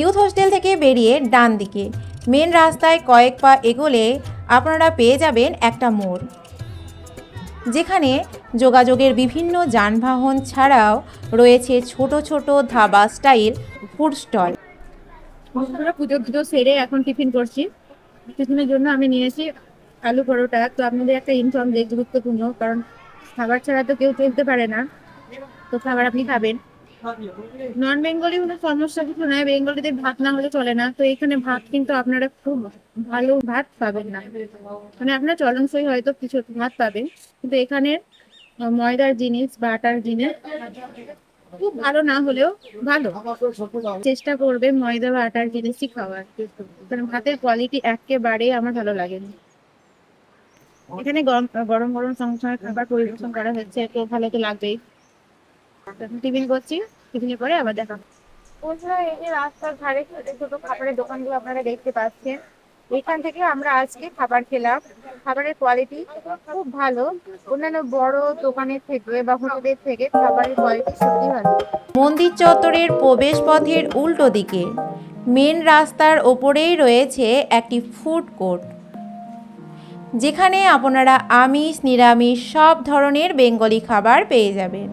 Youth hostel থেকে বেরিয়ে ডান দিকে। মেন রাস্তায় কয়েক পা এগোলে আপনারা পেয়ে যাবেন একটা মোড়। যেখানে যোগাযোগের বিভিন্ন যানবাহন ছাড়াও রয়েছে ছোট ছোট ধাবা স্টাইল ফুড স্টল। বন্ধুরা পুজো পুজো সেরে এখন টিফিন করছি। টিফিনের জন্য আমি নিয়েছি আলু পরোটা। তো আপনাদের একটা ইনফর্ম যে গুরুত্বপূর্ণ কারণ খাবার ছাড়া তো কেউ চলতে পারে না। তো খাবার আপনি খাবেন। নন বেঙ্গলি কোনো সমস্যা কিছু নয় বেঙ্গলিদের ভাত না হলে চলে না। তো এখানে ভাত কিন্তু আপনারা খুব ভালো ভাত পাবেন না। মানে আপনার চলনসই হয়তো কিছু ভাত পাবেন, কিন্তু এখানে ময়দার জিনিস বা আটার জিনিস খুব ভালো না হলেও ভালো। চেষ্টা করবে ময়দা বা আটার জিনিসই খাওয়ার। কারণ ভাতের কোয়ালিটি একেবারে আমার ভালো লাগেনি। এখানে গরম গরম গরম সংসার, খাবার পরিবেশন করা হয়েছে, তো ভালো তো লাগবেই। এখন টিফিন করছি টিফিনের পরে আবার দেখা বন্ধুরা এই যে রাস্তার ধারে ছোট ছোট খাবারের দোকানগুলো আপনারা দেখতে পাচ্ছেন। এখান থেকে আমরা আজকে খাবার খেলাম। খাবারের কোয়ালিটি খুব ভালো। অন্যান্য বড় দোকানের থেকে বা হোটেলের থেকে খাবারের কোয়ালিটি সত্যি ভালো। মন্দির চত্বরের প্রবেশ পথের উল্টো দিকে। মেন রাস্তার ওপরেই রয়েছে একটি ফুড কোর্ট যেখানে আপনারা আমিষ নিরামিষ সব ধরনের বেঙ্গলি খাবার পেয়ে যাবেন।